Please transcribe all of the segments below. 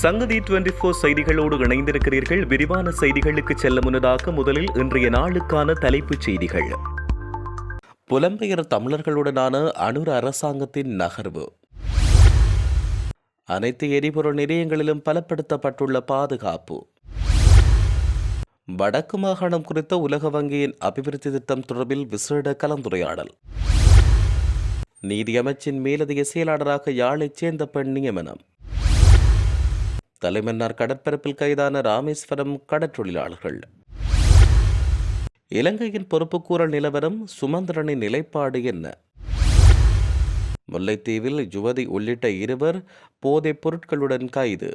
சங்கதி twenty four செய்திகளோடு இணைந்திருக்கிறீர்கள். விரிவான செய்திகளுக்கு செல்ல முன்னதாக முதலில் இன்றைய நாளுக்கான தலைப்புச் செய்திகள். புலம்பெயர் தமிழர்களுடனான அணுர் அரசாங்கத்தின் நகர்வு. அனைத்து எரிபொருள் நிலையங்களிலும் பலப்படுத்தப்பட்டுள்ள பாதுகாப்பு. வடக்கு மாகாணம் குறித்த உலக வங்கியின் அபிவிருத்தி திட்டம் தொடர்பில் விசேட கலந்துரையாடல். நீதியமைச்சின் மேலதிக செயலாளராக யாழைச் சேர்ந்த பெண் நியமனம். தலைமன்னார் கடற்பரப்பில் கைதான ராமேஸ்வரம் கடற்றொழிலாளர்கள். இலங்கையின் பொறுப்புக்கூறல் நிலவரம் சுமந்திரனின் நிலைப்பாடு என்ன? முல்லைத்தீவில் யுவதி உள்ளிட்ட இருவர் போதைப் பொருட்களுடன் கைது.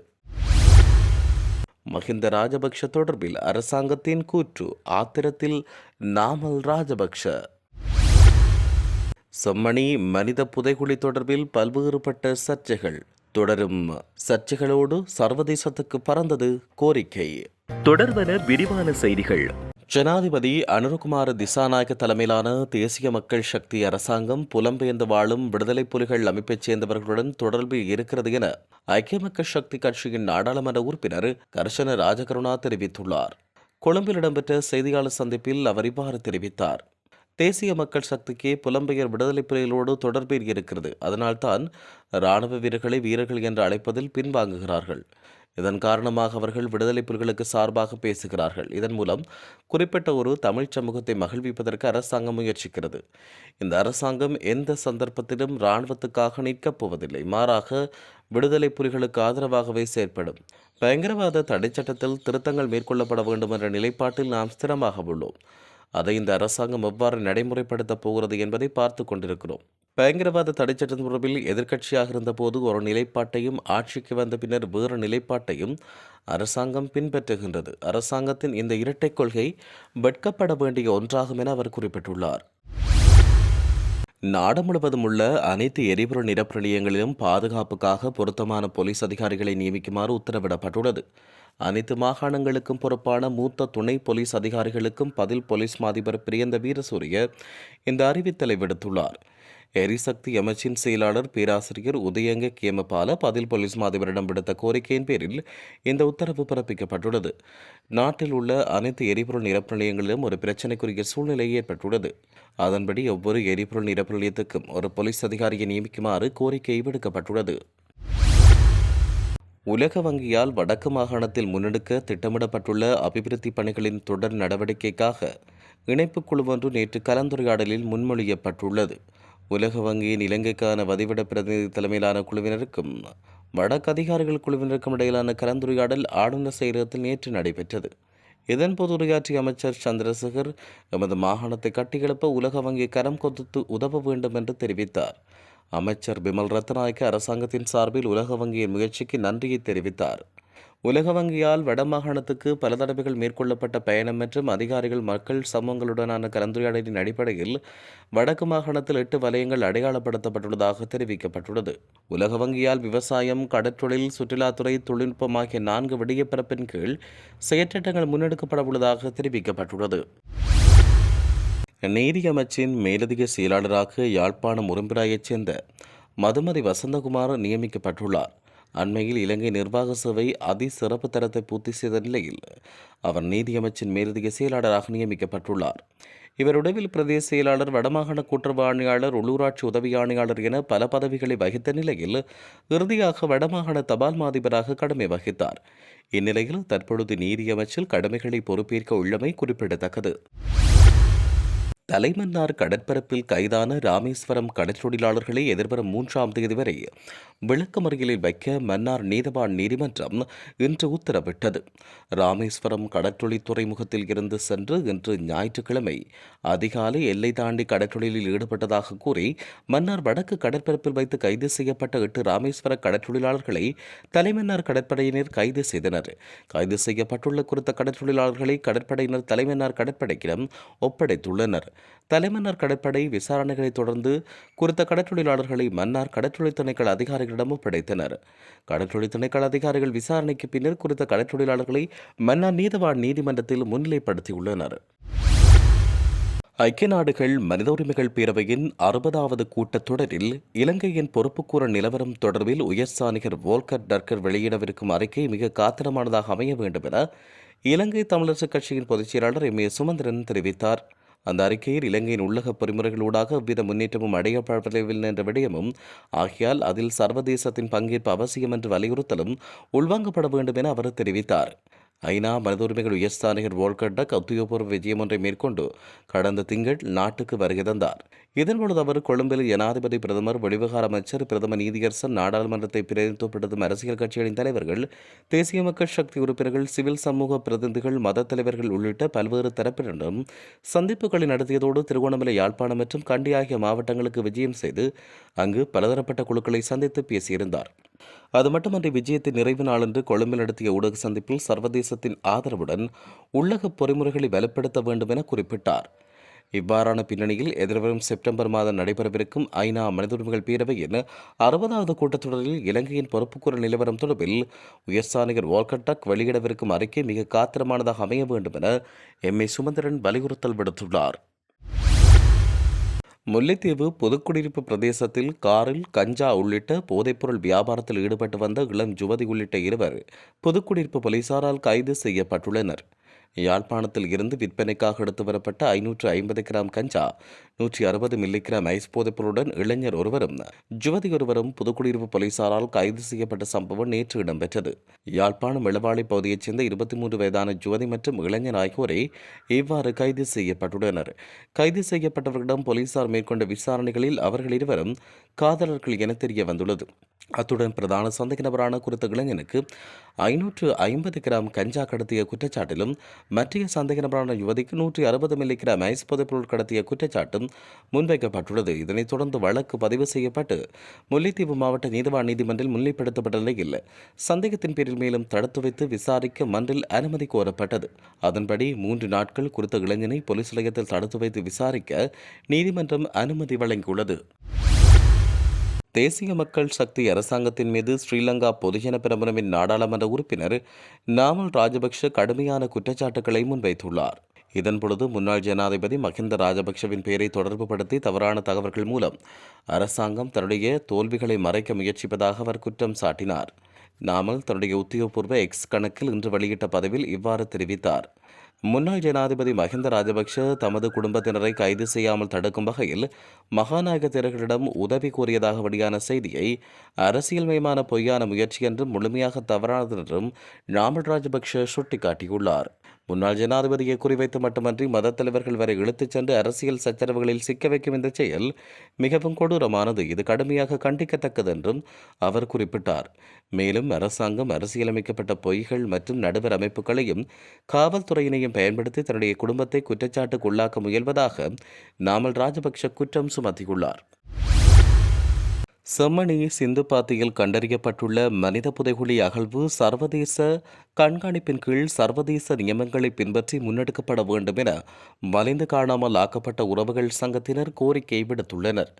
மஹிந்த ராஜபக்ஷ தொடர்பில் அரசாங்கத்தின் கூற்று ஆத்திரத்தில் நாமல் ராஜபக்ஷ. செம்மணி மனித புதைகுழி தொடர்பில் பல்வேறுபட்ட சர்ச்சைகள். தொடரும் சர்ச்சைகளோடு சர்வதேசத்துக்கு பறந்தது கோரிக்கை. தொடர்வன விரிவான செய்திகள். ஜனாதிபதி அனுரகுமார திசாநாயக்க தலைமையிலான தேசிய மக்கள் சக்தி அரசாங்கம் புலம்பெயர்ந்து வாழும் விடுதலை புலிகள் அமைப்பைச் சேர்ந்தவர்களுடன் தொடர்பில் இருக்கிறது என ஐக்கிய மக்கள் சக்தி கட்சியின் நாடாளுமன்ற உறுப்பினர் கர்ஷன ராஜகருணா தெரிவித்துள்ளார். கொழும்பில் இடம்பெற்ற செய்தியாளர் சந்திப்பில் அவர் இவ்வாறு தெரிவித்தார். தேசிய மக்கள் சக்திக்கு புலம்பெயர் விடுதலை புலிகளோடு தொடர்பில் இருக்கிறது. அதனால்தான் இராணுவ வீரர்களை வீரர்கள் என்று அழைப்பதில் பின்வாங்குகிறார்கள். இதன் காரணமாக அவர்கள் விடுதலை புலிகளுக்கு சார்பாக பேசுகிறார்கள். இதன் மூலம் குறிப்பிட்ட ஒரு தமிழ் சமூகத்தை மகிழ்விப்பதற்கு அரசாங்கம் முயற்சிக்கிறது. இந்த அரசாங்கம் எந்த சந்தர்ப்பத்திலும் இராணுவத்துக்காக நிற்கப் போவதில்லை. மாறாக விடுதலை புலிகளுக்கு ஆதரவாகவே செயற்படும். பயங்கரவாத தடை சட்டத்தில் திருத்தங்கள் மேற்கொள்ளப்பட வேண்டும் என்ற நிலைப்பாட்டில் நாம் ஸ்திரமாக உள்ளோம். அதை இந்த அரசாங்கம் எவ்வாறு நடைமுறைப்படுத்தப் போகிறது என்பதை பார்த்து கொண்டிருக்கிறோம். பயங்கரவாத தடைச்சட்டம் தொடர்பில் எதிர்க்கட்சியாக இருந்தபோது ஒரு நிலைப்பாட்டையும் ஆட்சிக்கு வந்த பின்னர் வேறு நிலைப்பாட்டையும் அரசாங்கம் பின்பற்றுகின்றது. அரசாங்கத்தின் இந்த இரட்டை கொள்கை வெட்கப்பட வேண்டிய ஒன்றாகும் என அவர் குறிப்பிட்டுள்ளார். நாடு முழுவதும் உள்ள அனைத்து எரிபொருள் நிரப்பு நிலையங்களிலும் பாதுகாப்புக்காக பொருத்தமான போலீஸ் அதிகாரிகளை நியமிக்குமாறு உத்தரவிடப்பட்டுள்ளது. அனைத்து மாகாணங்களுக்கும் பொறுப்பான மூத்த துணை போலீஸ் அதிகாரிகளுக்கும் பதில் போலீஸ் மாதிபர் பிரியந்த வீரசூரிய இந்த அறிவித்தலை விடுத்துள்ளார். எரிசக்தி அமைச்சின் செயலாளர் பேராசிரியர் உதயங்க கேமபால பதில் போலீஸ் மாதிபரிடம் விடுத்த கோரிக்கையின் பேரில் இந்த உத்தரவு பிறப்பிக்கப்பட்டுள்ளது. நாட்டில் உள்ள அனைத்து எரிபொருள் நிரப்பு நிலையங்களிலும் ஒரு பிரச்சினைக்குரிய சூழ்நிலை ஏற்பட்டுள்ளது. அதன்படி ஒவ்வொரு எரிபொருள் நிரப்பு நிலையத்துக்கும் ஒரு போலீஸ் அதிகாரியை நியமிக்குமாறு கோரிக்கை விடுக்கப்பட்டுள்ளது. உலக வங்கியால் வடக்கு மாகாணத்தில் முன்னெடுக்க திட்டமிடப்பட்டுள்ள அபிவிருத்தி பணிகளின் தொடர் நடவடிக்கைக்காக இணைப்புக் குழு ஒன்று நேற்று கலந்துரையாடலில் முன்மொழியப்பட்டுள்ளது. உலக வங்கியின் இலங்கைக்கான வதிவிட பிரதிநிதி தலைமையிலான குழுவினருக்கும் வடக்கு அதிகாரிகள் குழுவினருக்கும் இடையிலான கலந்துரையாடல் ஆளுநர் செயலகத்தில் நேற்று நடைபெற்றது. இதன்போது உரையாற்றிய அமைச்சர் சந்திரசேகர் எமது மாகாணத்தை கட்டியெழுப்ப உலக வங்கி கரம் கொடுத்து உதவ வேண்டும் என்று தெரிவித்தார். அமைச்சர் பிமல் ரத்நாயக்க அரசாங்கத்தின் சார்பில் உலக வங்கியின் முயற்சிக்கு நன்றியை தெரிவித்தார். உலக வங்கியால் வடமாகாணத்துக்கு பல தடவைகள் மேற்கொள்ளப்பட்ட பயணம் மற்றும் அதிகாரிகள் மக்கள் சமூகங்களுடனான கலந்துரையாடலின் அடிப்படையில் வடக்கு மாகாணத்தில் எட்டு வலயங்கள் அடையாளப்படுத்தப்பட்டுள்ளதாக தெரிவிக்கப்பட்டுள்ளது. உலக வங்கியால் விவசாயம் கடற்றொழில் சுற்றுலாத்துறை தொழில்நுட்பம் ஆகிய நான்கு விடியப்பிறப்பின் கீழ் செயற்றிட்டங்கள் முன்னெடுக்கப்பட உள்ளதாக தெரிவிக்கப்பட்டுள்ளது. நீதி அமைச்சின் மேலதிக செயலாளராக யாழ்ப்பாணம் உரும்பிராயைச் சேர்ந்த மதுமதி வசந்தகுமார் நியமிக்கப்பட்டுள்ளார். அண்மையில் இலங்கை நிர்வாக சேவை அதி சிறப்பு தரத்தை பூர்த்தி செய்த நிலையில் அவர் நீதியமைச்சின் மேலதிக செயலாளராக நியமிக்கப்பட்டுள்ளார். இவருடவில் பிரதேச செயலாளர் வடமாகாண கூட்டுறவு ஆணையாளர் உள்ளூராட்சி உதவி ஆணையாளர் என பல பதவிகளை வகித்த நிலையில் இறுதியாக வடமாகாண தபால் மாதிபராக கடமை வகித்தார். இந்நிலையில் தற்பொழுது நீதியமைச்சில் கடமைகளை பொறுப்பேற்க உள்ளமை குறிப்பிடத்தக்கது. தலைமன்னார் கடற்பரப்பில் கைதான ராமேஸ்வரம் கடற்றொழிலாளர்களை எதிர்வரும் மூன்றாம் தேதி வரை விளக்கமறியலில் வைக்க மன்னார் நீதவான் நீதிமன்றம் இன்று உத்தரவிட்டது. ராமேஸ்வரம் கடற்றொழில் துறைமுகத்தில் இருந்து சென்று இன்று ஞாயிற்றுக்கிழமை அதிகாலை எல்லை தாண்டி கடற்றொழிலில் ஈடுபட்டதாக கூறி மன்னார் வடக்கு கடற்பரப்பில் வைத்து கைது செய்யப்பட்ட எட்டு ராமேஸ்வர கடற்றொழிலாளர்களை தலைமன்னார் கடற்படையினர் கைது செய்தனர். கைது செய்யப்பட்டுள்ள குறித்த கடற்றொழிலாளர்களை கடற்படையினர் தலைமன்னார் கடற்படையிடம் ஒப்படைத்துள்ளனர். தலைமன்னார் கடற்படை விசாரணைகளை தொடர்ந்து குறித்த கடற்றொழிலாளர்களை மன்னார் கடற்றொழில் திணைக்கள அதிகாரிகளிடம் ஒப்படைத்தனர். கடற்றொழில் திணைக்கள அதிகாரிகள் விசாரணைக்கு பின்னர் குறித்த கடற்றொழிலாளர்களை மன்னார் நீதவான் நீதிமன்றத்தில் முன்னிலைப்படுத்தியுள்ளனர். ஐக்கிய நாடுகள் மனித உரிமைகள் பேரவையின் அறுபதாவது கூட்டத்தொடரில் இலங்கையின் பொறுப்புக்கூற நிலவரம் தொடர்பில் உயர்ஸ்தானிகர் வோல்கர் டர்கர் வெளியிடவிருக்கும் அறிக்கை மிக காத்திரமானதாக அமைய வேண்டும் என இலங்கை தமிழரசுக் கட்சியின் பொதுச் செயலாளர் எம் ஏ சுமந்திரன் தெரிவித்தார். அந்த அறிக்கையில் இலங்கையின் உள்ளக பொறிமுறைகளூடாக எவ்வித முன்னேற்றமும் அடையப்படவில்லை என்ற விடயமும் ஆகியால் அதில் சர்வதேசத்தின் பங்கேற்பு அவசியம் என்று வலியுறுத்தலும் உள்வாங்கப்பட வேண்டும் என அவர் தெரிவித்தார். ஐநா மனித உரிமைகள் உயர்ஸ்தானிகர் வோல்கர் உத்தியோகபூர்வ விஜயம் ஒன்றை மேற்கொண்டு கடந்த திங்கள் நாட்டுக்கு வருகை தந்தார். இதன்பொழுது அவர் கொழும்பில் ஜனாதிபதி பிரதமர் வெளிவகார அமைச்சர் பிரதம நீதியரசர் நாடாளுமன்றத்தை பிரதிநிதித்துவப்படுத்தும் அரசியல் கட்சிகளின் தலைவர்கள் தேசிய மக்கள் சக்தி உறுப்பினர்கள் சிவில் சமூக பிரதிநிதிகள் மத தலைவர்கள் உள்ளிட்ட பல்வேறு தரப்பினரும் சந்திப்புகளை நடத்தியதோடு திருகோணமலை யாழ்ப்பாணம் மற்றும் கண்டி ஆகிய மாவட்டங்களுக்கு விஜயம் செய்து அங்கு பலதரப்பட்ட குழுக்களை சந்தித்து பேசியிருந்தார். அது மட்டுமன்றி விஜயத்தின் நிறைவு நாளன்று கொழும்பில் நடத்திய ஊடக சந்திப்பில் சர்வதேசத்தின் ஆதரவுடன் உள்ளக பொறிமுறைகளை வலுப்படுத்த வேண்டும் என குறிப்பிட்டார். இவ்வாறான பின்னணியில் எதிர்வரும் செப்டம்பர் மாதம் நடைபெறவிருக்கும் ஐநா மனித உரிமைகள் பேரவையின் அறுபதாவது கூட்டத்தொடரில் இலங்கையின் பொறுப்புக்கூற நிலவரம் தொடர்பில் உயர்சானிகர் வால்கட்டாக் வெளியிடவிருக்கும் அறிக்கை மிக காத்திரமானதாக அமைய வேண்டும் என எம் ஏ சுமந்திரன் வலியுறுத்தல் விடுத்துள்ளார். முல்லைத்தீவு புதுக்குடியிருப்பு பிரதேசத்தில் காரில் கஞ்சா உள்ளிட்ட போதைப்பொருள் வியாபாரத்தில் ஈடுபட்டு வந்த இளம் யுவதி உள்ளிட்ட இருவர் புதுக்குடியிருப்பு போலீசாரால் கைது செய்யப்பட்டுள்ளனர். யாழ்ப்பாணத்தில் இருந்து விற்பனைக்காக எடுத்து வரப்பட்ட ஐநூற்று ஐம்பது கிராம் கஞ்சா நூற்றி அறுபது மில்லிகிராம் ஐஸ் போதைப்பொருளுடன் இளைஞர் ஒருவரும் ஜுவதி ஒருவரும் புதுக்குடியிருப்பு போலீசாரால் கைது செய்யப்பட்ட சம்பவம் நேற்று இடம்பெற்றது. யாழ்ப்பாணம் இளவாளி பகுதியைச் சேர்ந்த இருபத்தி மூன்று வயதான ஜுவதி மற்றும் இளைஞர் ஆகியோரை இவ்வாறு கைது செய்யப்பட்டுள்ளனர். கைது செய்யப்பட்டவர்களிடம் போலீசார் மேற்கொண்ட விசாரணைகளில் அவர்கள் இருவரும் காதலர்கள் என தெரிய வந்துள்ளது. அத்துடன் பிரதான சந்தேக நபரான குறித்த இளைஞனுக்கு ஐநூற்று ஐம்பது கிராம் கஞ்சா கடத்திய குற்றச்சாட்டிலும் மற்றைய சந்தேக நபரான யுவதிக்கு நூற்றி அறுபது மில்லி கிராம் ஐஸ் பொதுப்பொருள் கடத்திய குற்றச்சாட்டும் முன்வைக்கப்பட்டுள்ளது. இதனைத் தொடர்ந்து வழக்கு பதிவு செய்யப்பட்டு முல்லைத்தீவு மாவட்ட நீதிவான் நீதிமன்றில் முன்னிலைப்படுத்தப்பட்ட நிலையில் சந்தேகத்தின் பேரில் மேலும் தடுத்து வைத்து விசாரிக்க மன்றில் அனுமதி கோரப்பட்டது. அதன்படி மூன்று நாட்கள் குறித்த இளைஞனை போலீஸ் நிலையத்தில் தடுத்து வைத்து விசாரிக்க நீதிமன்றம் அனுமதி வழங்கியுள்ளது. தேசிய மக்கள் சக்தி அரசாங்கத்தின் மீது ஸ்ரீலங்கா பொதுஜன பிரமுனவின் நாடாளுமன்ற உறுப்பினர் நாமல் ராஜபக்ஷ கடுமையான குற்றச்சாட்டுகளை முன்வைத்துள்ளார். இதன்பொழுது முன்னாள் ஜனாதிபதி மஹிந்த ராஜபக்ஷவின் பெயரை தொடர்புபடுத்தி தவறான தகவல்கள் மூலம் அரசாங்கம் தன்னுடைய தோல்விகளை மறைக்க முயற்சிப்பதாக அவர் குற்றம் சாட்டினார். நாமல் தன்னுடைய உத்தியோகபூர்வ எக்ஸ் கணக்கில் இன்று வெளியிட்ட பதிவில் இவ்வாறு தெரிவித்தார். முன்னாள் ஜனாதிபதி மஹிந்த ராஜபக்ஷ தமது குடும்பத்தினரை கைது செய்யாமல் தடுக்கும் வகையில் மகாநாயக தேர்களிடம் உதவி கோரியதாக வெளியான செய்தியை அரசியல்மயமான பொய்யான முயற்சி என்றும் முழுமையாக தவறானது என்றும் நாமல் ராஜபக்ஷ சுட்டிக்காட்டியுள்ளார். முன்னாள் ஜனாதிபதியை குறிவைத்து மட்டுமன்றி மத தலைவர்கள் வரை இழுத்துச் சென்று அரசியல் சச்சரவுகளில் சிக்க வைக்கும் இந்த செயல் மிகவும் கொடூரமானது. இது கடுமையாக கண்டிக்கத்தக்கது என்றும் அவர் குறிப்பிட்டார். மேலும் அரசாங்கம் அரசியலமைக்கப்பட்ட பொய்கள் மற்றும் நடுவர் அமைப்புகளையும் காவல்துறையினையும் பயன்படுத்தி தன்னுடைய குடும்பத்தை குற்றச்சாட்டுக்கு உள்ளாக்க முயல்வதாக நாமல் ராஜபக்ஷ குற்றம் சுமத்தியுள்ளார். செம்மணி சிந்து பாத்தியில் கண்டறியப்பட்டுள்ள மனித புதைகுழி அகழ்வு சர்வதேச கண்காணிப்பின் கீழ் சர்வதேச நியமங்களை பின்பற்றி முன்னெடுக்கப்பட வேண்டும் என மலிந்து காணாமல் ஆக்கப்பட்ட உறவுகள் சங்கத்தினர் கோரிக்கை விடுத்துள்ளனர்.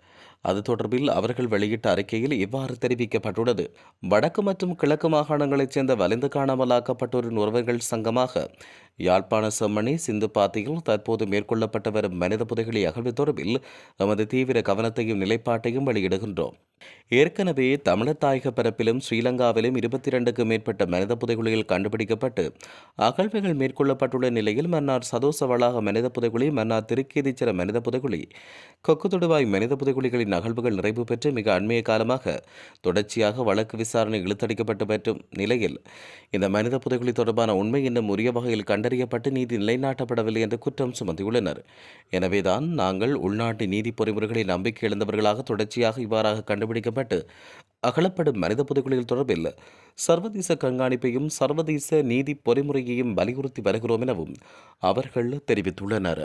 அது தொடர்பில் அவர்கள் வெளியிட்ட அறிக்கையில் இவ்வாறு தெரிவிக்கப்பட்டுள்ளது. வடக்கு மற்றும் கிழக்கு மாகாணங்களைச் சேர்ந்த வலிந்து காணாமலாக்கப்பட்டோரின் உறவுகள் சங்கமாக யாழ்ப்பாண செம்மணி சிந்து பாத்தியில் தற்போது மேற்கொள்ளப்பட்டு வரும் மனித புதைகளை அகழ்வு தொடர்பில் எமது தீவிர கவனத்தையும் நிலைப்பாட்டையும் வெளியிடுகின்றோம். ஏற்கனவே தமிழர் தாயக பரப்பிலும் ஸ்ரீலங்காவிலும் இருபத்தி இரண்டுக்கும் மேற்பட்ட மனித புதைகுழிகள் கண்டுபிடிக்கப்பட்டு அகழ்வுகள் மேற்கொள்ளப்பட்டுள்ள நிலையில் மன்னார் சதோச வளாக மனித புதைகுழி மன்னார் திருக்கேதீச்சர மனித புதைகுழி கொக்குத்தொடுவாய் மனித புதைகுழிகளின் நகழ்வுகள் நிறைவு பெற்று மிக அண்மைய காலமாக தொடர்ச்சியாக வழக்கு விசாரணை இழுத்தடிக்கப்பட்டு வரும் நிலையில் இந்த மனித புதைகுழி தொடர்பான உண்மை இன்னும் உரிய வகையில் கண்டறியப்பட்டு நீதி நிலைநாட்டப்படவில்லை என்று குற்றம் சுமத்தியுள்ளனர். எனவேதான் நாங்கள் உள்நாட்டு நீதி பொறிமுறைகளை நம்பிக்கை இழந்தவர்களாக தொடர்ச்சியாக இவ்வாறாக கண்டுபிடிக்கப்பட்டு அகலப்படும் மனித புதைகுழிகள் தொடர்பில் சர்வதேச கண்காணிப்பையும் சர்வதேச நீதி பொறிமுறையையும் வலியுறுத்தி வருகிறோம் எனவும் அவர்கள் தெரிவித்துள்ளனர்.